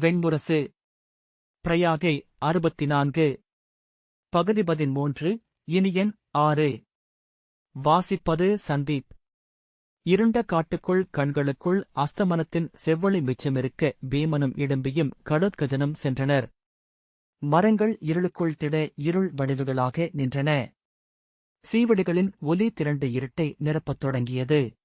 வெண்முரசு. பிரயாகை அறுபத்தி நான்கு பகுதி பதிமூன்று இனியன் ஆறு. வாசிப்பது சந்தீப். இருண்ட காட்டுக்குள் கண்களுக்குள் அஸ்தமனத்தின் செவ்வொளி மிச்சமிருக்க பீமனும் இடும்பியும் கடற்கஜனும் சென்றனர். மரங்கள் இருளுக்குள் திட இருள் வடிவுகளாக நின்றன. சீவடிகளின் ஒலி திரண்டு இருட்டை நிரப்பத் தொடங்கியது.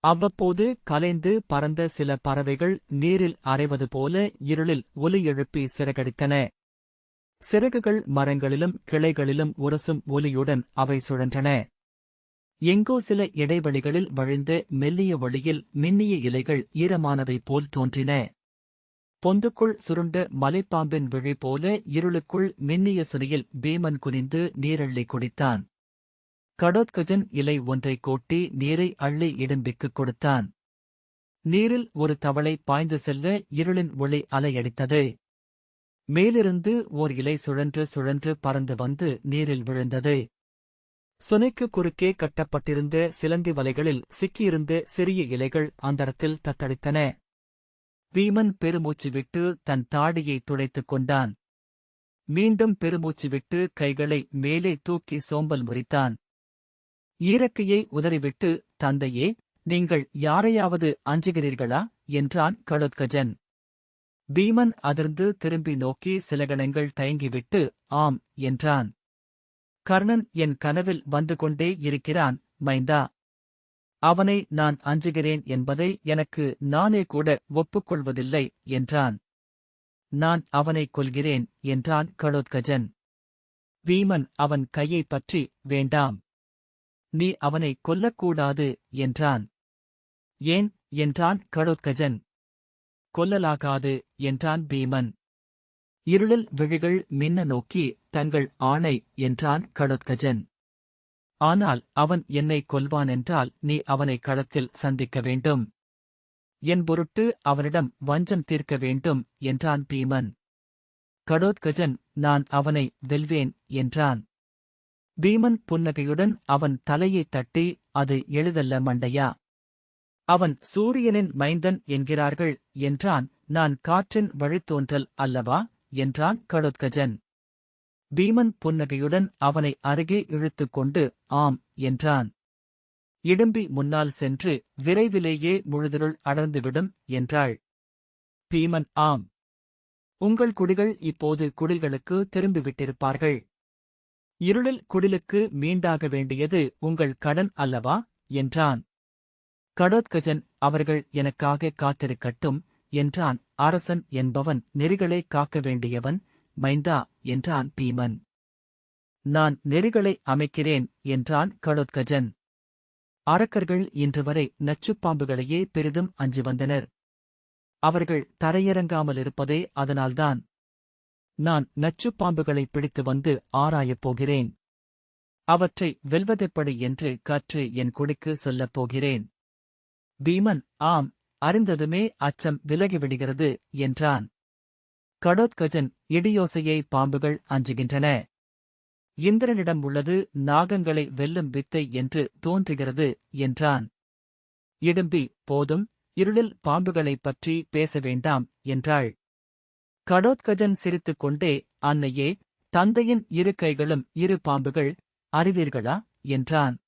அவ்வப்போது கலைந்து பறந்த சில பறவைகள் நீரில் அரைவது போல இருளில் ஒலி எழுப்பி சிறகடித்தன. சிறகுகள் மரங்களிலும் கிளைகளிலும் உரசும் ஒலியுடன் அவை சுழன்றன. எங்கோ சில இடைவெளிகளில் வழிந்த மெல்லிய வழியில் மின்னிய இலைகள் ஈரமானவை போல் தோன்றின. பொந்துக்குள் சுருண்ட மலைப்பாம்பின் விழி போல இருளுக்குள் மின்னிய சுனியில் பீமன் குனிந்து நீரள்ளி குடித்தான். கடோத்கஜன் இலை ஒன்றை கோட்டி நீரை அள்ளி இடும்பிக்குக் கொடுத்தான். நீரில் ஒரு தவளை பாய்ந்து செல்ல இருளின் ஒளி அலையடித்தது. மேலிருந்து ஓர் இலை சுழன்று சுழன்று பறந்து வந்து நீரில் விழுந்தது. சுனைக்கு குறுக்கே கட்டப்பட்டிருந்த சிலந்தி வலைகளில் சிக்கியிருந்த சிறிய இலைகள் அந்தரத்தில் தத்தளித்தன. வீமன் பெருமூச்சு விட்டு தன் தாடியை துடைத்துக் கொண்டான். மீண்டும் பெருமூச்சு விட்டு கைகளை மேலே தூக்கி சோம்பல் முறித்தான். ஈரக்கையை உதறிவிட்டு தந்தையே நீங்கள் யாரையாவது அஞ்சுகிறீர்களா? என்றான் கழுத்கஜன் பீமன் அதிர்ந்து திரும்பி நோக்கி சில கணங்கள் தயங்கிவிட்டு ஆம் என்றான். கர்ணன் என் கனவில் வந்து கொண்டே இருக்கிறான் மைந்தா. அவனை நான் அஞ்சுகிறேன் என்பதை எனக்கு நானே கூட ஒப்புக்கொள்வதில்லை என்றான். நான் அவனை கொல்கிறேன் என்றான் கடோத்கஜன் வீமன் அவன் கையைப் பற்றி வேண்டாம் நீ அவனை கொல்லக்கூடாது என்றான். ஏன் என்றான் கடோத்கஜன் கொல்லலாகாது என்றான் பீமன். இருளில் விழிகள் மின்ன நோக்கி தங்கள் ஆணை என்றான் கடோத்கஜன் ஆனால் அவன் என்னை கொல்வானென்றால் நீ அவனை களத்தில் சந்திக்க வேண்டும். என் பொருட்டு அவனிடம் வஞ்சம் தீர்க்க வேண்டும் என்றான் பீமன். கடோத்கஜன் நான் அவனை வெல்வேன் என்றான். பீமன் புன்னகையுடன் அவன் தலையைத் தட்டி அது எளிதல்ல மண்டையா? அவன் சூரியனின் மைந்தன் என்கிறார்கள் என்றான். நான் காற்றின் வழித்தோன்றல் அல்லவா? என்றான் கடுத்கஜன். பீமன் புன்னகையுடன் அவனை அருகே இழுத்துக் கொண்டு ஆம் என்றான். இடும்பி முன்னால் சென்று விரைவிலேயே முழுதிருள் அடர்ந்துவிடும் என்றாள். பீமன் ஆம். உங்கள் குடிகள் இப்போது குடில்களுக்கு திரும்பிவிட்டிருப்பார்கள். இருளில் குடிலுக்கு மீண்டாக வேண்டியது உங்கள் கடன் அல்லவா? என்றான். கடோத்கஜன் அவர்கள் எனக்காக காத்திருக்கட்டும் என்றான். அரசன் என்பவன் நெறிகளை காக்க வேண்டியவன் மைந்தா என்றான் பீமன். நான் நெறிகளை அமைக்கிறேன் என்றான் கடோத்கஜன் அரக்கர்கள் இன்று வரை நச்சுப்பாம்புகளையே பெரிதும் அஞ்சி வந்தனர். அவர்கள் தரையிறங்காமலிருப்பதே அதனால்தான். நான் நச்சுப் பாம்புகளை பிடித்து வந்து ஆராயப் போகிறேன். அவற்றை வெல்வதெப்படி என்று கற்று என் குடிக்கு சொல்லப் போகிறேன். பீமன் ஆம் அறிந்ததுமே அச்சம் விலகிவிடுகிறது என்றான். கடோத்கஜன் இடியோசையை பாம்புகள் அஞ்சுகின்றன. இந்திரனிடம் உள்ளது நாகங்களை வெல்லும் வித்தை என்று தோன்றுகிறது என்றான். இடும்பி போதும் இருளில் பாம்புகளைப் பற்றி பேச வேண்டாம் என்றாள். கடோத்கஜன் சிரித்துக் கொண்டே அன்னையே தந்தையின் இரு கைகளும் இரு பாம்புகள் அறிவீர்களா? என்றான்.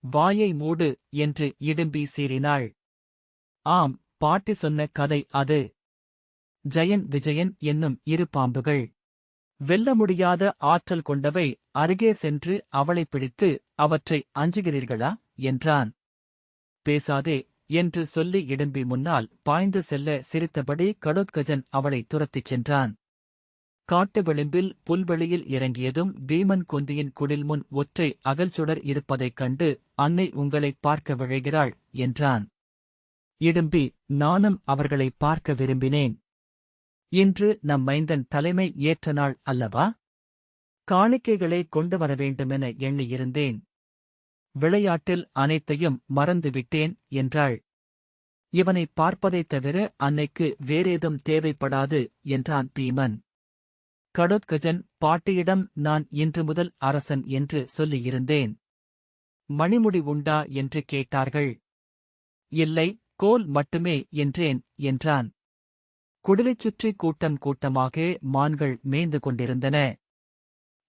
வாயை மூடு என்று இடும்பி சீறினாள். ஆம் பாட்டி சொன்ன கதை அது. ஜெயன் விஜயன் என்னும் இரு பாம்புகள். வெல்ல முடியாத ஆற்றல் கொண்டவை அருகே சென்று அவளை பிடித்து அவற்றை அஞ்சுகிறீர்களா? என்றான். பேசாதே என்று சொல்லி இடும்பி முன்னால் பாய்ந்து செல்ல சிரித்தபடி கடோத்கஜன் அவளை துரத்திச் சென்றான். காட்டு விளிம்பில் புல்வெளியில் இறங்கியதும் பீமன் குந்தியின் குடில் முன் ஒற்றை அகல்சுடர் இருப்பதைக் கண்டு அன்னை உங்களைப் பார்க்க விழைகிறாள் என்றான். இடும்பி நானும் அவர்களை பார்க்க விரும்பினேன். இன்று நம் மைந்தன் தலைமை ஏற்ற நாள் அல்லவா? காணிக்கைகளை கொண்டு வர வேண்டுமென எண்ணியிருந்தேன். விளையாட்டில் அனைத்தையும் மறந்துவிட்டேன் என்றாள். இவனை பார்ப்பதைத் தவிர அன்னைக்கு வேறேதும் தேவைப்படாது என்றான் பீமன். கடோத்கஜன் பாட்டியிடம் நான் இன்று முதல் அரசன் என்று சொல்லியிருந்தேன். மணிமுடி உண்டா? என்று கேட்டார்கள். இல்லை கோல் மட்டுமே என்றேன் என்றான். குடிலைச் சுற்றி கூட்டம் கூட்டமாக மான்கள் மேய்ந்து கொண்டிருந்தன.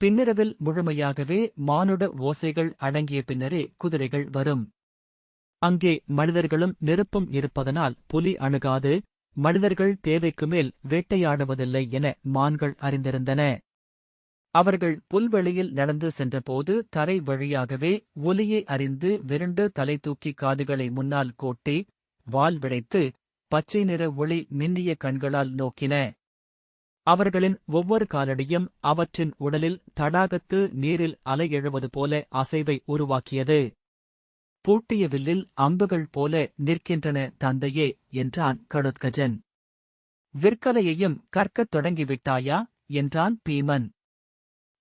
பின்னிரவில் முழுமையாகவே மானுட ஓசைகள் அடங்கிய பின்னரே குதிரைகள் வரும். அங்கே மனிதர்களும் நெருப்பும் இருப்பதனால் புலி அணுகாது மனிதர்கள் தேவைக்கு மேல் வேட்டையாடுவதில்லை என மான்கள் அறிந்திருந்தன. அவர்கள் புல்வெளியில் நடந்து சென்றபோது தரை வழியாகவே ஒலியை அறிந்து விருண்டு தலை தூக்கி காதுகளை முன்னால் கோட்டி வால் விடைத்து பச்சை நிற ஒளி மின்னிய கண்களால் நோக்கின. அவர்களின் ஒவ்வொரு காலடியும் அவற்றின் உடலில் தடாகத்து நீரில் அலை எழுவது போல அசைவை உருவாக்கியது. பூட்டிய வில்லில் அம்புகள் போல நிற்கின்றன தந்தையே என்றான் கடோத்கஜன். விற்கலையையும் கற்கத் தொடங்கிவிட்டாயா? என்றான் பீமன்.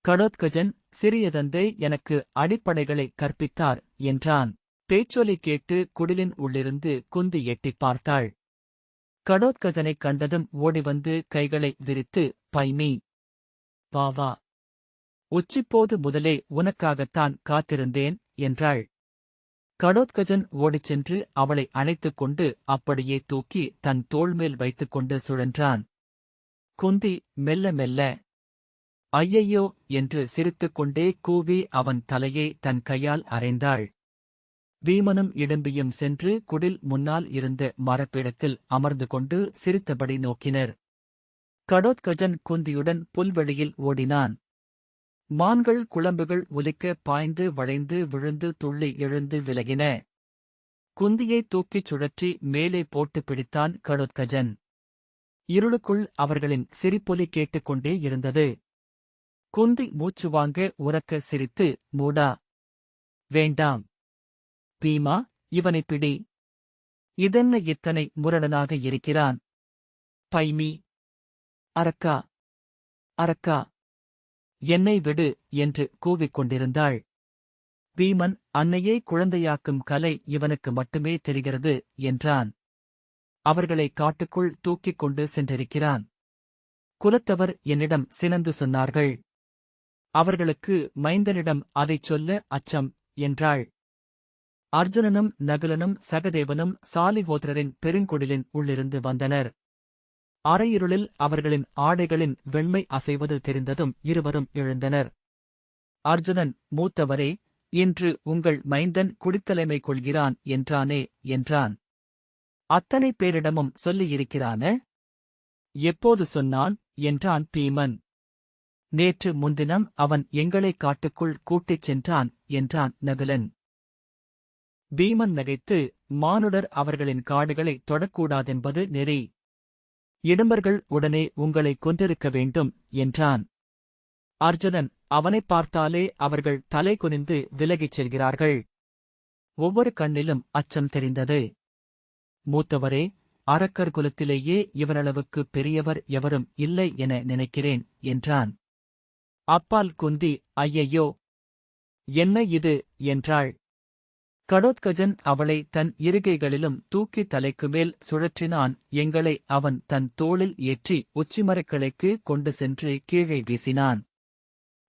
கடோத்கஜன் சிறிய தந்தை எனக்கு அடிப்படைகளை கற்பித்தார் என்றான். பேச்சொலி கேட்டு குடிலின் உள்ளிருந்து குந்தி எட்டிப் பார்த்தாள். கடோத்கஜனைக் கண்டதும் ஓடிவந்து கைகளை விரித்து பைமி வா வா உச்சிப்போது முதலே உனக்காகத்தான் காத்திருந்தேன் என்றாள். கடோத்கஜன் ஓடிச் சென்று அவளை அணைத்துக் கொண்டு அப்படியே தூக்கி தன் தோள்மேல் வைத்துக் கொண்டு சுழன்றான். குந்தி மெல்ல மெல்ல ஐயையோ என்று சிரித்துக் கொண்டே கூவி அவன் தலையை தன் கையால் அறைந்தாள். வீமனும் இடம்பியும் சென்று குடில் முன்னால் இருந்த மரப்பிடத்தில் அமர்ந்து கொண்டு சிரித்தபடி நோக்கினர். கடோத்கஜன் குந்தியுடன் புல்வெளியில் ஓடினான். மான்கள் குழம்புகள் ஒலிக்க பாய்ந்து வளைந்து விழுந்து துள்ளி எழுந்து விலகின. குந்தியை தூக்கிச் சுழற்றி மேலே போட்டு பிடித்தான் கடோத்கஜன். இருளுக்குள் அவர்களின் சிரிப்பொலி கேட்டுக்கொண்டே இருந்தது. குந்தி மூச்சு வாங்க உறக்க சிரித்து மூடா வேண்டாம். பீமா இவனைப் பிடி. இதென்ன இத்தனை முரடனாக இருக்கிறான்? பைமி. அரக்கா. அரக்கா. என்னை விடு என்று கூவிக் கொண்டிருந்தாள். பீமன் அன்னையே குழந்தையாக்கும் கலை இவனுக்கு மட்டுமே தெரிகிறது என்றான். அவர்களை காட்டுக்குள் தூக்கிக் கொண்டு சென்றிருக்கிறான். குலத்தவர் என்னிடம் சினந்து சொன்னார்கள். அவர்களுக்கு மைந்தனிடம் அதைச் சொல்ல அச்சம் என்றாள். அர்ஜுனனும் நகுலனும் சகதேவனும் சாலிஹோத்ரரின் பெருங்குடிலின் உள்ளிருந்து வந்தனர். அரையிருளில் அவர்களின் ஆடைகளின் வெண்மை அசைவது தெரிந்ததும் இருவரும் எழுந்தனர். அர்ஜுனன் மூத்தவரே இன்று உங்கள் மைந்தன் குடித்தலைமை கொள்கிறான் என்றானே? என்றான். அத்தனை பேரிடமும் சொல்லியிருக்கிறான? எப்போது சொன்னான்? என்றான் பீமன். நேற்று முன்தினம் அவன் எங்களை காட்டுக்குள் கூட்டிச் சென்றான் என்றான் நகுலன். பீமன் நகைத்து மானுடர் அவர்களின் காடுகளை தொடக்கூடாதென்பது நெறி. இடும்பர்கள் உடனே உங்களை கொன்றிருக்க வேண்டும் என்றான். அர்ஜுனன் அவனைப் பார்த்தாலே அவர்கள் தலை குனிந்து விலகிச் செல்கிறார்கள். ஒவ்வொரு கண்ணிலும் அச்சம் தெரிந்தது. மூத்தவரே அரக்கர் குலத்திலேயே இவரளவுக்கு பெரியவர் எவரும் இல்லை என நினைக்கிறேன் என்றான். அப்பால் குந்தி ஐயையோ! என்ன இது? என்றாள். கடோத்கஜன் அவளை தன் இருகைகளிலும் தூக்கி தலைக்கு மேல் சுழற்றினான். எங்களை அவன் தன் தோளில் ஏற்றி உச்சிமரக்கிளைக்கு கொண்டு சென்று கீழே வீசினான்.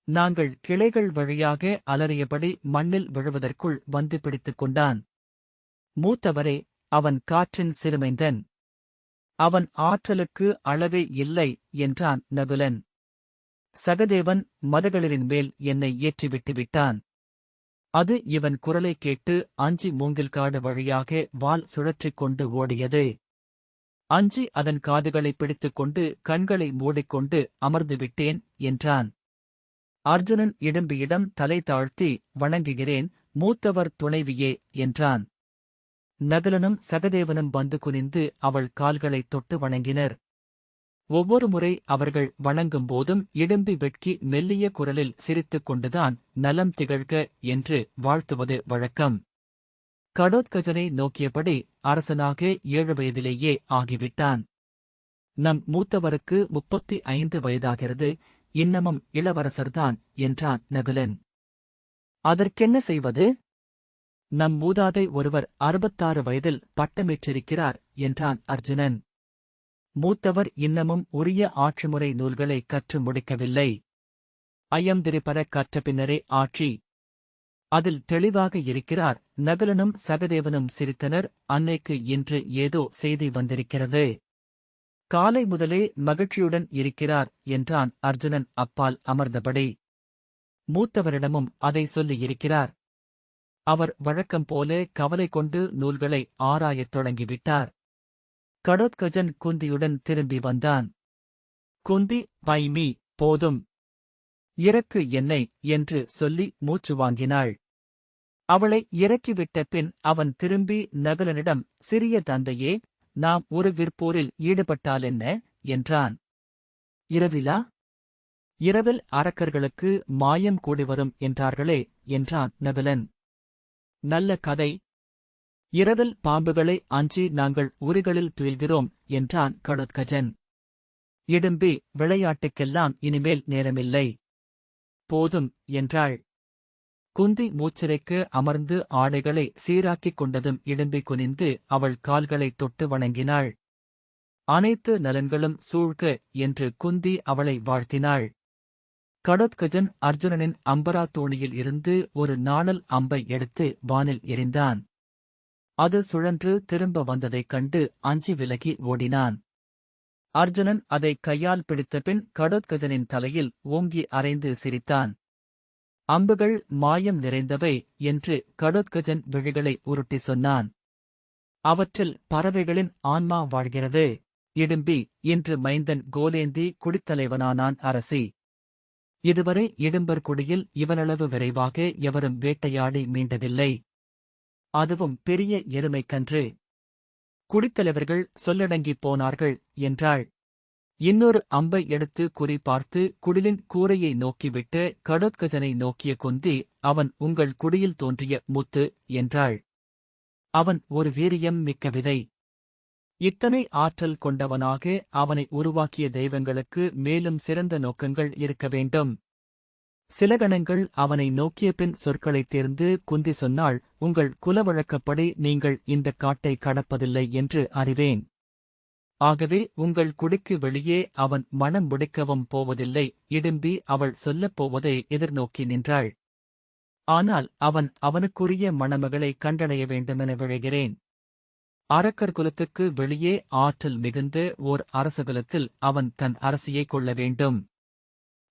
நாங்கள் கிளைகள் வழியாக அலறியபடி மண்ணில் விழுவதற்குள் வந்து பிடித்துக் கொண்டான். மூத்தவரே அவன் காற்றின் சிறுமைந்தன். அவன் ஆற்றலுக்கு அளவே இல்லை என்றான் நகுலன். சகதேவன் மதகளிரின் மேல் என்னை ஏற்றிவிட்டு விட்டான். அது இவன் குரலைக் கேட்டு அஞ்சி மூங்கில் காடு வழியாக வால் சுழற்றிக் கொண்டு ஓடியது. அஞ்சி அதன் காதுகளை பிடித்துக் கொண்டு கண்களை மூடிக்கொண்டு அமர்ந்து விட்டேன் என்றான். அர்ஜுனன் இடும்பியிடம் தலை தாழ்த்தி வணங்குகிறேன் மூத்தவர் துணைவியே என்றான். நகலனும் சகதேவனும் வந்து குனிந்து அவள் கால்களைத் தொட்டு வணங்கினர். ஒவ்வொரு முறை அவர்கள் வணங்கும் போதும் இடும்பி வெட்கி மெல்லிய குரலில் சிரித்துக் கொண்டுதான் நலம் திகழ்க என்று வாழ்த்துவது வழக்கம். கடோத்கஜனை நோக்கியபடி அரசனாக ஏழு வயதிலேயே ஆகிவிட்டான். நம் மூத்தவருக்கு முப்பத்தி ஐந்து வயதாகிறது இன்னமும் இளவரசர்தான் என்றான் நகுலன். அதற்கென்ன செய்வது? நம் மூதாதை ஒருவர் அறுபத்தாறு வயதில் பட்டமேற்றிருக்கிறார் என்றான் அர்ஜுனன். மூத்தவர் இன்னமும் உரிய ஆட்சிமுறை நூல்களை கற்று முடிக்கவில்லை. ஐயந்திரிபர கற்ற பின்னரே ஆட்சி. அதில் தெளிவாக இருக்கிறார் நகுலனும் சகதேவனும் சிரித்தனர் அன்னைக்கு இன்று ஏதோ செய்தி வந்திருக்கிறது. காலை முதலே மகிழ்ச்சியுடன் இருக்கிறார் என்றான் அர்ஜுனன் அப்பால் அமர்ந்தபடி. மூத்தவரிடமும் அதை சொல்லியிருக்கிறார் அவர் வழக்கம் போல கவலை கொண்டு நூல்களை ஆராயத் தொடங்கிவிட்டார். கடோத்கஜன் குந்தியுடன் திரும்பி வந்தான். குந்தி பைமி போதும். இறக்கு என்னை என்று சொல்லி மூச்சு வாங்கினாள். அவளை இறக்கிவிட்ட பின் அவன் திரும்பி நகுலனிடம் சிறிய தந்தையே நாம் ஒரு விற்போரில் ஈடுபட்டால் என்ன? என்றான். இரவிலா? இரவில் அரக்கர்களுக்கு மாயம் கூடி வரும் என்றார்களே என்றான் நகுலன். நல்ல கதை. இரவில் பாம்புகளை அஞ்சி நாங்கள் உரிகளில் துயில்கிறோம் என்றான் கடோத்கஜன் இடும்பி விளையாட்டுக்கெல்லாம் இனிமேல் நேரமில்லை. போதும் என்றாள். குந்தி மூச்சிறைக்கு அமர்ந்து ஆடைகளை சீராக்கிக் கொண்டதும் இடும்பி குனிந்து அவள் கால்களைத் தொட்டு வணங்கினாள். அனைத்து நலன்களும் சூழ்க என்று குந்தி அவளை வாழ்த்தினாள். கடோத்கஜன் அர்ஜுனனின் அம்பரா தோணியில் இருந்து ஒரு நாணல் அம்பை எடுத்து வானில் எறிந்தான். அது சுழன்று திரும்ப வந்ததைக் கண்டு அஞ்சி விலகி ஓடினான். அர்ஜுனன் அதை கையால் பிடித்தபின் கடோத்கஜனின் தலையில் ஓங்கி அரைந்து சிரித்தான். அம்புகள் மாயம் நிறைந்தவை என்று கடோத்கஜன் விழிகளை உருட்டி சொன்னான். அவற்றில் பறவைகளின் ஆன்மா வாழ்கிறது. இடும்பி இன்று மைந்தன் கோலேந்தி குடித்தலைவனானான் அரசி. இதுவரை இடும்பர் குடியில் இவனளவு விரைவாக எவரும் வேட்டையாடி மீண்டதில்லை. அதுவும் பெரிய எருமைக்கன்று. குடித்தலைவர்கள் சொல்லடங்கிப் போனார்கள் என்றாள். இன்னொரு அம்பை எடுத்து குறி பார்த்து குடிலின் கூரையை நோக்கிவிட்டு கடோத்கஜனை நோக்கிய குந்தி அவன் உங்கள் குடியில் தோன்றிய முத்து என்றாள். அவன் ஒரு வீரியம் மிக்க விதை. இத்தனை ஆற்றல் கொண்டவனாக அவனை உருவாக்கிய தெய்வங்களுக்கு மேலும் சிறந்த நோக்கங்கள் இருக்க வேண்டும். சில கணங்கள் அவனை நோக்கிய பின் சொற்களைத் தேர்ந்து குந்தி சொன்னாள் உங்கள் குலவழக்கப்படி நீங்கள் இந்தக் காட்டை கடப்பதில்லை என்று அறிவேன். ஆகவே உங்கள் குடிக்கு வெளியே அவன் மனம் முடிக்கவும் போவதில்லை இடும்பி அவள் சொல்லப் போவதை எதிர்நோக்கி நின்றாள். ஆனால் அவன் அவனுக்குரிய மணமகளை கண்டடைய வேண்டுமென விழைகிறேன். அரக்கர் குலத்துக்கு வெளியே ஆற்றல் மிகுந்து ஓர் அரசகுலத்தில் அவன் தன் அரசியை கொள்ள வேண்டும்.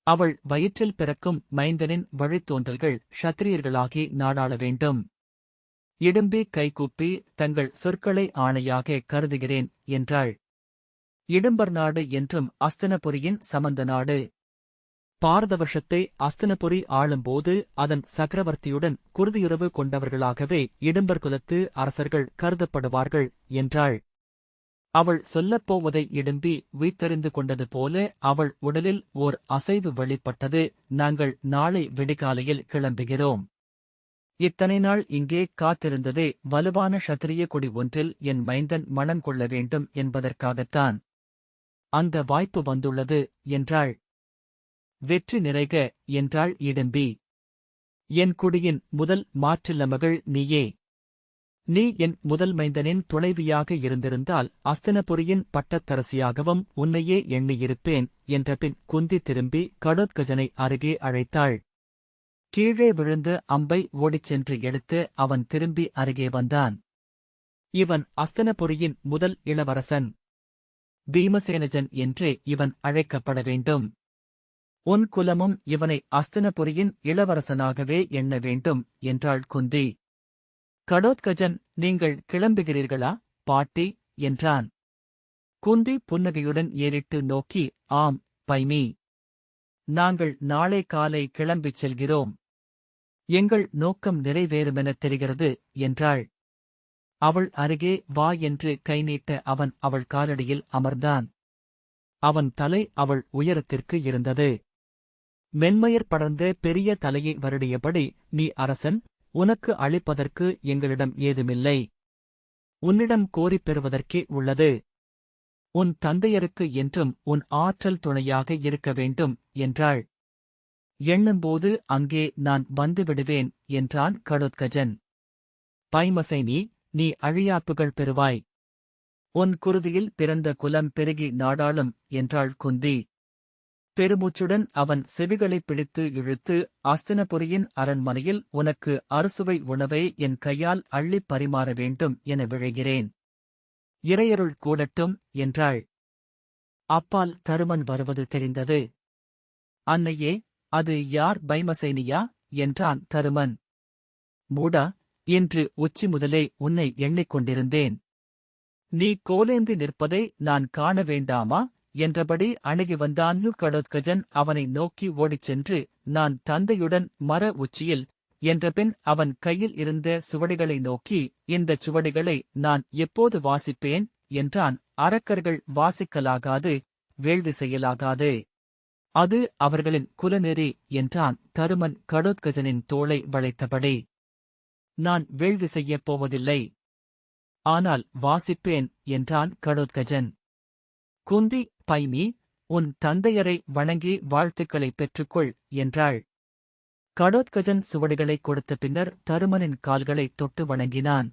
அவள் வயிற்றில் பிறக்கும் மைந்தனின் வழித்தோன்றல்கள் ஷத்திரியர்களாகி நாடாள வேண்டும். இடும்பி கைகூப்பி தங்கள் சொற்களை ஆணையாக கருதுகிறேன் என்றாள். இடும்பர் நாடு என்றும் அஸ்தனபுரியின் சமந்த நாடு. பாரதவர்ஷத்தை அஸ்தனபுரி ஆளும்போது அதன் சக்கரவர்த்தியுடன் குருதியுறவு கொண்டவர்களாகவே இடும்பர் குலத்து அரசர்கள் கருதப்படுவார்கள் என்றாள். அவள் சொல்லப்போவதை இடும்பி வீத்தறிந்து கொண்டது போல அவள் உடலில் ஓர் அசைவு வெளிப்பட்டது. நாங்கள் நாளை விடிகாலையில் கிளம்புகிறோம். இத்தனை நாள் இங்கே காத்திருந்ததே. வலுவான ஷத்திரிய கொடி ஒன்றில் என் மைந்தன் மனம் கொள்ள வேண்டும் என்பதற்காகத்தான். அந்த வாய்ப்பு வந்துள்ளது என்றாள். வெற்றி நிறைக என்றாள் இடும்பி. என் குடியின் முதல் மாற்றில்ல மகள் நீயே. நீ என் முதல் மைந்தனின் துணைவியாக இருந்திருந்தால் அஸ்தனபுரியின் பட்டத்தரசியாகவும் உன்னையே எண்ணியிருப்பேன் என்ற பின் குந்தி திரும்பி கடோத்கஜனை அருகே அழைத்தாள். கீழே விழுந்து அம்பை ஓடிச் சென்று எடுத்து அவன் திரும்பி அருகே வந்தான். இவன் அஸ்தனபுரியின் முதல் இளவரசன். பீமசேனஜன் என்றே இவன் அழைக்கப்பட வேண்டும். உன் குலமும் இவனை அஸ்தனபுரியின் இளவரசனாகவே எண்ண வேண்டும் என்றாள் குந்தி. கடோத்கஜன் நீங்கள் கிளம்புகிறீர்களா? பாட்டி என்றான். குந்தி புன்னகையுடன் ஏறிட்டு நோக்கி ஆம் பைமி. நாங்கள் நாளை காலை கிளம்பிச் செல்கிறோம். எங்கள் நோக்கம் நிறைவேறுமெனத் தெரிகிறது என்றாள். அவள் அருகே வா என்று கை நீட்ட அவன் அவள் காலடியில் அமர்ந்தான். அவன் தலை அவள் உயரத்திற்கு இருந்தது. மென்மயர் படர்ந்த பெரிய தலையை வருடியபடி நீ அரசன் உனக்கு அளிப்பதற்கு எங்களிடம் ஏதுமில்லை. உன்னிடம் கோரிப் பெறுவதற்கே உள்ளது. உன் தந்தையருக்கு என்றும் உன் ஆற்றல் துணையாக இருக்க வேண்டும் என்றாள். எண்ணும்போது அங்கே நான் வந்துவிடுவேன் என்றான் கடுத்கஜன். பைமசைனி நீ அழியாப்புகள் பெறுவாய். உன் குருதியில் பிறந்த குலம் பெருகி நாடாளும் என்றாள் குந்தி. பெருமூச்சுடன் அவன் செவிகளைப் பிடித்து இழுத்து அஸ்தினபுரியின் அரண்மனையில் உனக்கு அறுசுவை உணவை என் கையால் அள்ளிப் பரிமாற வேண்டும் என விழைகிறேன். இறையருள் கூடட்டும் என்றாள். அப்பால் தருமன் வருவது தெரிந்தது. அன்னையே அது யார் பைமசேனியா? என்றான் தருமன். மூடா இன்று உச்சி முதலே உன்னை எண்ணிக் கொண்டிருந்தேன். நீ கோலேந்தி நிற்பதை நான் காண வேண்டாமா? என்றபடி அணுகி வந்தான் கடோத்கஜன் அவனை நோக்கி ஓடிச் சென்று நான் தந்தையுடன் மர உச்சியில் என்றபின் அவன் கையில் இருந்த சுவடிகளை நோக்கி இந்தச் சுவடிகளை நான் எப்போது வாசிப்பேன்? என்றான். அரக்கர்கள் வாசிக்கலாகாது வேள்வி செய்யலாகாது அது அவர்களின் குலநெறி என்றான். தருமன் கடோத்கஜனின் தோளை வளைத்தபடி நான் வேள்வி செய்யப் போவதில்லை. ஆனால் வாசிப்பேன் என்றான் கடோத்கஜன். குந்தி பைமி உன் தந்தையரை வணங்கி வாழ்த்துக்களைப் பெற்றுக்கொள் என்றாள். கடோத்கஜன் சுவடிகளைக் கொடுத்த பின்னர் தருமனின் கால்களைத் தொட்டு வணங்கினான்.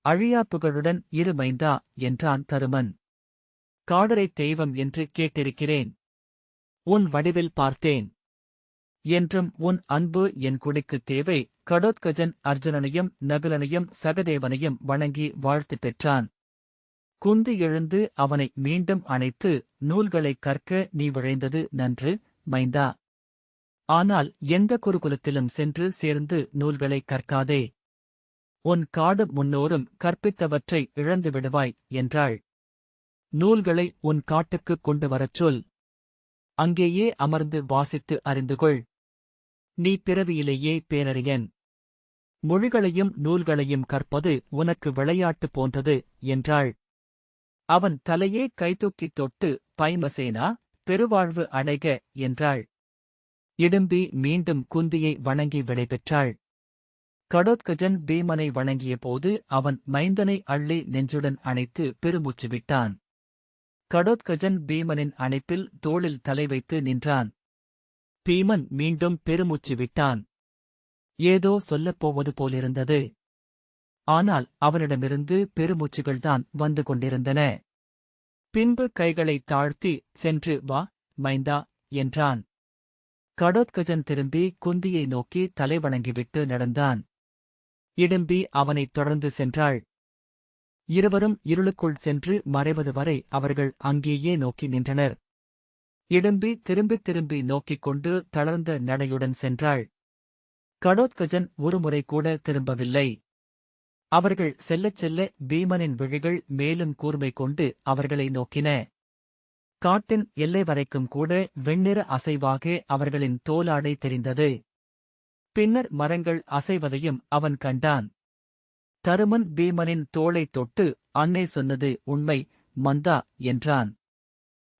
அழியா புகழுடன் இருமைந்தா என்றான் தருமன். காடரை தெய்வம் என்று கேட்டிருக்கிறேன். உன் வடிவில் பார்த்தேன். என்றும் உன் அன்பு என் குடிக்குத் தேவை கடோத்கஜன் அர்ஜுனனையும் நகுலனையும் சகதேவனையும் வணங்கி வாழ்த்து பெற்றான். குந்து எழுந்து அவனை மீண்டும் அணைத்து நூல்களைக் கற்க நீ விழைந்தது நன்று மைந்தா. ஆனால் எந்த குருகுலத்திலும் சென்று சேர்ந்து நூல்களைக் கற்காதே. உன் காடு முன்னோரும் கற்பித்தவற்றை இழந்து விடுவாய் என்றாள். நூல்களை உன் காட்டுக்குக் கொண்டு வரச் சொல். அங்கேயே அமர்ந்து வாசித்து அறிந்துகொள். நீ பிறவியிலேயே பேரறியன் மொழிகளையும் நூல்களையும் கற்பது உனக்கு விளையாட்டு போன்றது என்றாள். அவன் தலையே கைதூக்கித் தொட்டு பைமசேனா பெருவாழ்வு அடைக என்றாள். இடும்பி மீண்டும் குந்தியை வணங்கி விடைபெற்றாள். கடோத்கஜன் பீமனை வணங்கியபோது அவன் மைந்தனை அள்ளி நெஞ்சுடன் அணைத்து பெருமூச்சு விட்டான். கடோத்கஜன் பீமனின் அணைப்பில் தோளில் தலை வைத்து நின்றான். பீமன் மீண்டும் பெருமூச்சு விட்டான். ஏதோ சொல்லப் போவது போலிருந்தது. ஆனால் அவனிடமிருந்து பெருமூச்சுகள்தான் வந்து கொண்டிருந்தன. பின்பு கைகளை தாழ்த்தி சென்று வா மைந்தா என்றான். கடோத்கஜன் திரும்பி குந்தியை நோக்கி தலை வணங்கிவிட்டு நடந்தான். இடும்பி அவனைத் தொடர்ந்து சென்றாள். இருவரும் இருளுக்குள் சென்று மறைவது வரை அவர்கள் அங்கேயே நோக்கி நின்றனர். இடும்பி திரும்பித் திரும்பி நோக்கிக் கொண்டு தளர்ந்த நடையுடன் சென்றாள். கடோத்கஜன் ஒருமுறை கூட திரும்பவில்லை. அவர்கள் செல்லச் செல்ல பீமனின் விழிகள் மேலும் கூர்மை கொண்டு அவர்களை நோக்கின. காட்டின் எல்லை வரைக்கும் கூட வெண்ணிற அசைவாக அவர்களின் தோலாடை தெரிந்தது. பின்னர் மரங்கள் அசைவதையும் அவன் கண்டான். தருமன் பீமனின் தோளைத் தொட்டு அன்னை சொன்னது உண்மை மந்தா என்றான்.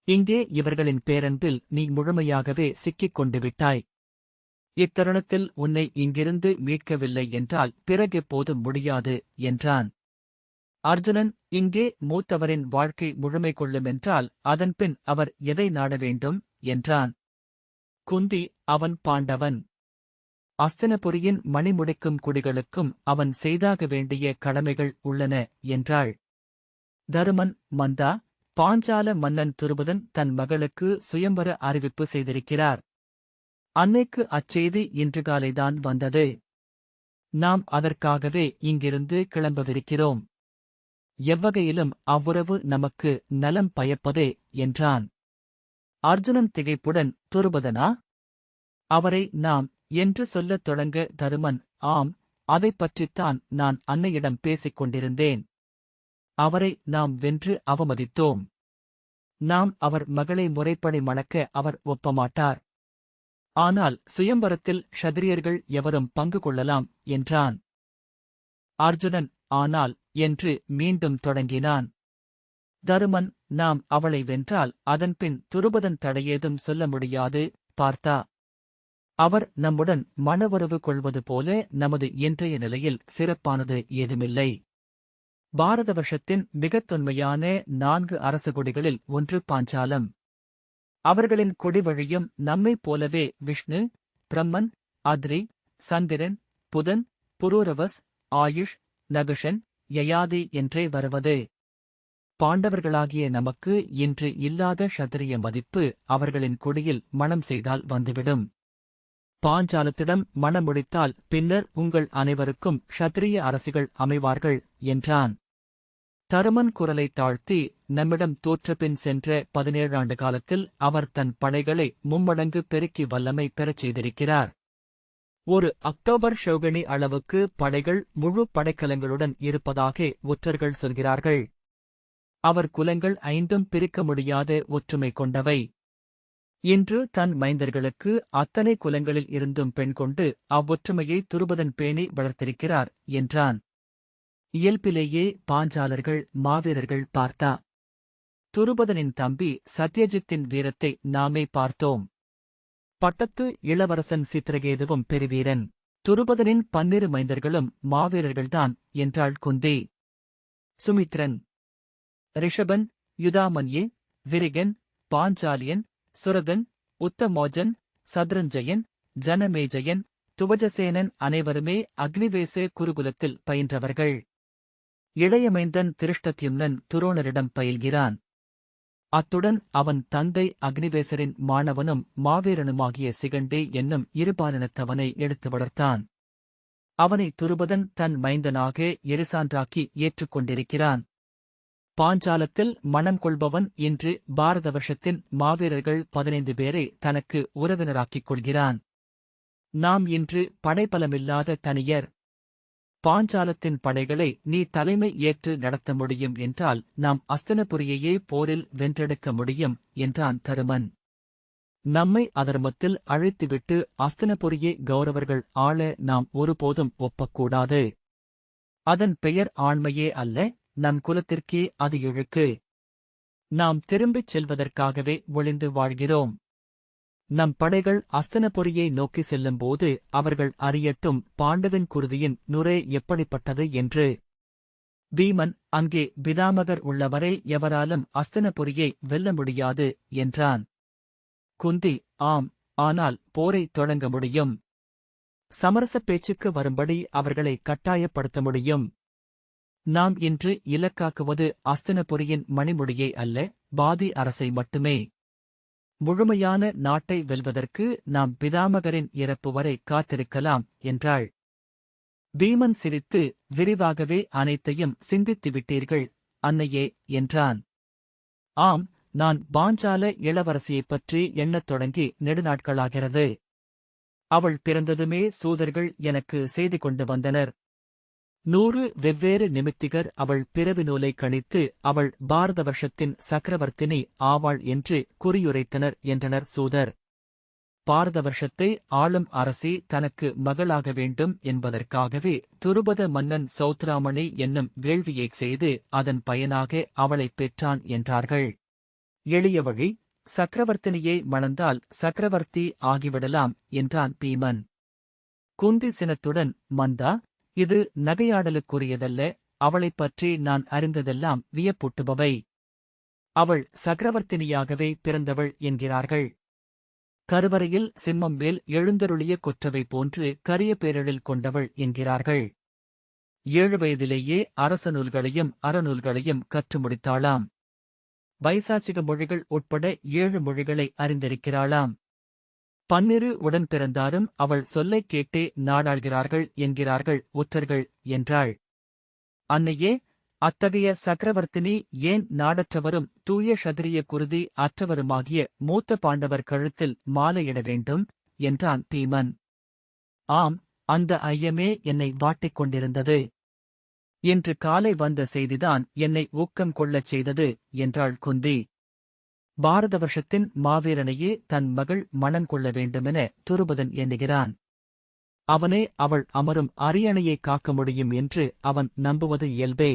இங்கே இவர்களின் பேரன்பில் நீ முழுமையாகவே சிக்கிக் கொண்டு விட்டாய். இத்தருணத்தில் உன்னை இங்கிருந்து மீட்கவில்லை என்றால் பிறகெப்போதும் முடியாது? என்றான். அர்ஜுனன் இங்கே மூத்தவரின் வாழ்க்கை முழுமை கொள்ளுமென்றால் அதன்பின் அவர் எதை நாட வேண்டும்? என்றான். குந்தி அவன் பாண்டவன். அஸ்தனபுரியின் மணிமுடிக்கும் குடிகளுக்கும் அவன் செய்தாக வேண்டிய கடமைகள் உள்ளன என்றாள். தருமன் மந்தா பாஞ்சால மன்னன் துருபதன் தன் மகளுக்கு சுயம்பர அறிவிப்பு செய்திருக்கிறார். அன்னைக்கு அச்செய்தி இன்று காலைதான் வந்தது. நாம் அதற்காகவே இங்கிருந்து கிளம்பவிருக்கிறோம். எவ்வகையிலும் அவ்வுறவு நமக்கு நலம் பயப்பதே என்றான். அர்ஜுனன் திகைப்புடன் துருபதனா? அவரை நாம் என்று சொல்லத் தொடங்க தருமன் ஆம் அதைப் பற்றித்தான் நான் அன்னையிடம் பேசிக் கொண்டிருந்தேன். அவரை நாம் வென்று அவமதித்தோம். நாம் அவர் மகளை முறைப்படி மணக்க அவர் ஒப்பமாட்டார். ஆனால் சுயம்பரத்தில் ஷத்ரியர்கள் எவரும் பங்கு கொள்ளலாம் என்றான். அர்ஜுனன் ஆனால் என்று மீண்டும் தொடங்கினான். தருமன் நாம் அவளை வென்றால் அதன்பின் துருபதன் தடையேதும் சொல்ல முடியாது பார்த்தா. அவர் நம்முடன் மனவரவு கொள்வது போல நமது இன்றைய நிலையில் சிறப்பானது ஏதுமில்லை. பாரத வருஷத்தின் மிகத் தொன்மையான நான்கு அரசு கொடிகளில் ஒன்று பாஞ்சாலம். அவர்களின் குடிவழியும் நம்மைப் போலவே விஷ்ணு பிரம்மன் அத்ரி சந்திரன் புதன் புரூரவஸ் ஆயுஷ் நகுஷன் யயாதி என்றே வருவது. பாண்டவர்களாகிய நமக்கு இன்று இல்லாத ஷத்திரிய மதிப்பு அவர்களின் கொடியில் மணம் செய்தால் வந்துவிடும். பாஞ்சாலத்திடம் மனமுடித்தால் பின்னர் உங்கள் அனைவருக்கும் ஷத்திரிய அரசிகள் அமைவார்கள் என்றான். தருமன் குரலை தாழ்த்தி நம்மிடம் தோற்றபின் சென்ற பதினேழாண்டு காலத்தில் அவர் தன் படைகளை மும்மடங்கு பெருக்கி வல்லமை பெறச் செய்திருக்கிறார். ஒரு அக்டோபர் ஷௌகணி அளவுக்கு படைகள் முழு படைக்கலங்களுடன் இருப்பதாக ஒற்றர்கள் சொல்கிறார்கள். அவர் குலங்கள் ஐந்தும் பிரிக்க முடியாத ஒற்றுமை கொண்டவை. இன்று தன் மைந்தர்களுக்கு அத்தனை குலங்களில் இருந்தும் பெண் கொண்டு அவ்வொற்றுமையை துருபதன் பேணி வளர்த்திருக்கிறார் என்றான். இயல்பிலேயே பாஞ்சாலர்கள் மாவீரர்கள் பார்த்தா. துருபதனின் தம்பி சத்யஜித்தின் வீரத்தை நாமே பார்த்தோம். பட்டத்து இளவரசன் சித்திரகேதுவும் பெருவீரன். துருபதனின் பன்னிரு மைந்தர்களும் மாவீரர்கள்தான் என்றாள் குந்தி. சுமித்ரன். ரிஷபன் யுதாமன்யே விரிகன் பாஞ்சாலியன் சுரதன் உத்தமோஜன் சத்ரஞ்சயன் ஜனமேஜயன் துவஜசேனன் அனைவருமே அக்னிவேச குருகுலத்தில் பயின்றவர்கள். இளையமைந்தன் திருஷ்டத்யும்னன் துரோணரிடம் பயில்கிறான். அத்துடன் அவன் தந்தை அக்னிவேசரின் மாணவனும் மாவீரனுமாகிய சிகண்டே என்னும் இருபாலனத்தவனை எடுத்து வளர்த்தான். அவனை துருபதன் தன் மைந்தனாக எரிசான்றாக்கி ஏற்றுக்கொண்டிருக்கிறான் பாஞ்சாலத்தில் மனம் கொள்பவன் இன்று பாரத வருஷத்தின் மாவீரர்கள் பதினைந்து பேரை தனக்கு உறவினராக்கிக் கொள்கிறான். நாம் இன்று படைபலமில்லாத தனியர் பாஞ்சாலத்தின் படைகளை நீ தலைமை ஏற்று நடத்த முடியும் என்றால் நாம் அஸ்தனபுரியையே போரில் வென்றெடுக்க முடியும் என்றான் தருமன். நம்மை அதர்மத்தில் அழைத்துவிட்டு அஸ்தனபுரியை கௌரவர்கள் ஆள நாம் ஒருபோதும் ஒப்பக்கூடாது. அதன் பெயர் ஆண்மையே அல்ல நம் குலத்திற்கே அது இழுக்கு. நாம் திரும்பிச் செல்வதற்காகவே ஒளிந்து வாழ்கிறோம். நம் படைகள் அஸ்தனபுரியை நோக்கி செல்லும்போது அவர்கள் அறியட்டும் பாண்டவின் குருதியின் நுரே எப்படிப்பட்டது என்று. பீமன் அங்கே பிதாமகர் உள்ளவரை எவராலும் அஸ்தனபுரியை வெல்ல முடியாது என்றான். குந்தி ஆம் ஆனால் போரை தொடங்க முடியும். சமரச பேச்சுக்கு வரும்படி அவர்களை கட்டாயப்படுத்த முடியும். நாம் இன்று இலக்காக்குவது அஸ்தனபுரியின் மணிமுடியை அல்ல பாதி அரசை மட்டுமே. முழுமையான நாட்டை வெல்வதற்கு நாம் பிதாமகரின் இறப்பு வரை காத்திருக்கலாம் என்றாள். பீமன் சிரித்து விரிவாகவே அனைத்தையும் சிந்தித்து விட்டீர்கள் அன்னையே என்றான். ஆம் நான் பாஞ்சால இளவரசியைப் பற்றி எண்ணத் தொடங்கி நெடுநாட்களாகிறது. அவள் பிறந்ததுமே சூதர்கள் எனக்கு செய்தி கொண்டு வந்தனர். நூறு வெவ்வேறு நிமித்திகர் அவள் பிறவி நூலை கணித்து அவள் பாரத வருஷத்தின் சக்கரவர்த்தினி ஆவாள் என்று குறியுரைத்தனர் என்றனர் சூதர். பாரத வருஷத்தை ஆளும் அரசி தனக்கு மகளாக வேண்டும் என்பதற்காகவே துருபத மன்னன் சௌத்ராமணி என்னும் வேள்வியைச் செய்து அதன் பயனாக அவளைப் பெற்றான் என்றார்கள். எளிய வழி சக்கரவர்த்தினியை மணந்தால் சக்கரவர்த்தி ஆகிவிடலாம் என்றான் பீமன். குந்தி சினத்துடன் மந்தா இது நகையாடலுக்குரியதல்ல அவளைப் பற்றி நான் அறிந்ததெல்லாம் வியப்பூட்டுபவை. அவள் சக்கரவர்த்தினியாகவே பிறந்தவள் என்கிறார்கள். கருவறையில் சிம்மம் மேல் எழுந்தருளிய கொற்றவை போன்று கரிய பேரழில் கொண்டவள் என்கிறார்கள். ஏழு வயதிலேயே அரச நூல்களையும் அறநூல்களையும் கற்று முடித்தாளாம். வைசாச்சிக மொழிகள் உட்பட ஏழு மொழிகளை அறிந்திருக்கிறாளாம். பன்னிரு உடன் பிறந்தாரும் அவள் சொல்லைக் கேட்டே நாடாள்கிறார்கள் என்கிறார்கள் ஒற்றர்கள் என்றாள். அன்னையே அத்தகைய சக்கரவர்த்தினி ஏன் நாடற்றவரும் தூய சதிரிய குருதி அற்றவருமாகிய மூத்த பாண்டவர் கழுத்தில் மாலையிட வேண்டும்? என்றான் பீமன். ஆம் அந்த ஐயமே என்னை வாட்டிக் கொண்டிருந்தது. இன்று காலை வந்த செய்திதான் என்னை ஊக்கம் கொள்ளச் செய்தது என்றாள் குந்தி. பாரத வருஷத்தின் மாவீரனையே தன் மகள் மணம் கொள்ள வேண்டுமென துருபதன் எண்ணுகிறான். அவனே அவள் அமரும் அரியணையை காக்க முடியும் என்று அவன் நம்புவது இயல்பே.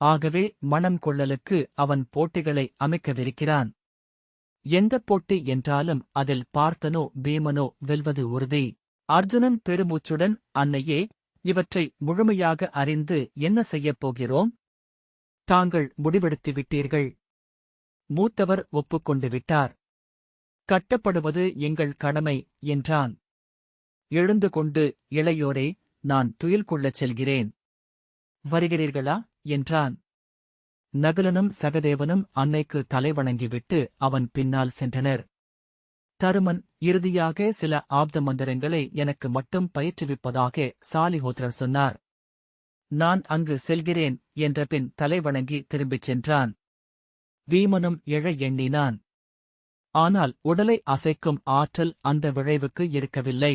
ஆகவே மணம் கொள்ளலுக்கு அவன் போட்டிகளை அமைக்கவிருக்கிறான். எந்தப் போட்டி என்றாலும் அதில் பார்த்தனோ பீமனோ வெல்வது உறுதி. அர்ஜுனன் பெருமூச்சுடன் அன்னையே இவற்றை முழுமையாக அறிந்து என்ன செய்யப் போகிறோம்? தாங்கள் முடிவெடுத்து விட்டீர்கள். மூத்தவர் ஒப்புக்கொண்டு விட்டார். கட்டப்படுவது எங்கள் கடமை என்றான். எழுந்து கொண்டு இளையோரே நான் துயில் கொள்ளச் செல்கிறேன். வருகிறீர்களா? என்றான். நகுலனும் சகதேவனும் அன்னைக்கு தலைவணங்கிவிட்டு அவன் பின்னால் சென்றனர். தருமன் இறுதியாக சில ஆப்த மந்திரங்களை எனக்கு மட்டும் பயிற்றுவிப்பதாக சாலிஹோத்ரர் சொன்னார். நான் அங்கு செல்கிறேன் என்ற பின் தலைவணங்கி திரும்பிச் சென்றான். வீமனும் எழ எண்ணினான். ஆனால் உடலை அசைக்கும் ஆற்றல் அந்த விழைவுக்கு இருக்கவில்லை.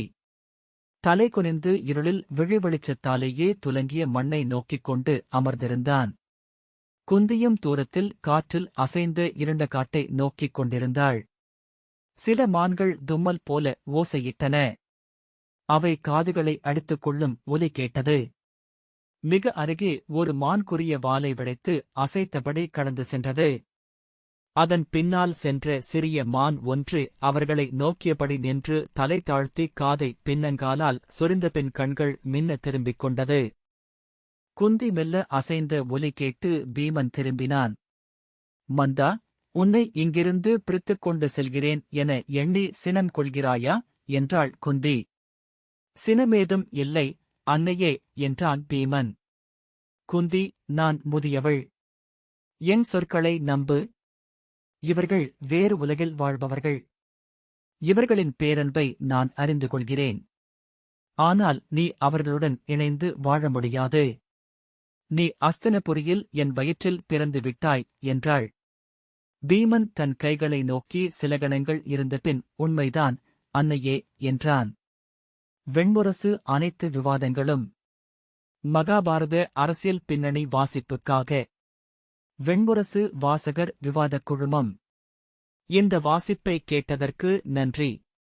தலை குனிந்து இருளில் விழிவெளிச்சத்தாலேயே துலங்கிய மண்ணை நோக்கிக் கொண்டு அமர்ந்திருந்தான். குந்தியும் தூரத்தில் காற்றில் அசைந்த இருண்ட காட்டை நோக்கிக் கொண்டிருந்தாள். சில மான்கள் தும்மல் போல ஓசையிட்டன. அவை காதுகளை அடித்துக் கொள்ளும் ஒலி கேட்டது. மிக அருகே ஒரு மான்குரிய வாலை விடைத்து அசைத்தபடி கடந்து சென்றது. அதன் பின்னால் சென்ற சிறிய மான் ஒன்று அவர்களை நோக்கியபடி நின்று தலை தாழ்த்தி காதை பின்னங்காலால் சொரிந்த பின் கண்கள் மின்ன திரும்பிக் கொண்டது. குந்தி மெல்ல அசைந்த ஒலி கேட்டு பீமன் திரும்பினான். மந்தா உன்னை இங்கிருந்து பிரித்துக் கொண்டு செல்கிறேன் என எண்ணி சினம் கொள்கிறாயா? என்றாள் குந்தி. சினமேதும் இல்லை அன்னையே என்றான் பீமன். குந்தி நான் முதியவள். என் சொற்களை நம்பு இவர்கள் வேறு உலகில் வாழ்பவர்கள். இவர்களின் பேரன்பை நான் அறிந்து கொள்கிறேன். ஆனால் நீ அவர்களுடன் இணைந்து வாழ முடியாது. நீ அஸ்தனபுரியில் என் வயிற்றில் பிறந்து விட்டாய் என்றாள். பீமன் தன் கைகளை நோக்கி சில கணங்கள் இருந்தபின் உண்மைதான் அன்னையே என்றான். வெண்முரசு அனைத்து விவாதங்களும். மகாபாரத அரசியல் பின்னணி வாசிப்புக்காக வெண்முரசு வாசகர் விவாதக் குழுமம். இந்த வாசிப்பை கேட்டதற்கு நன்றி.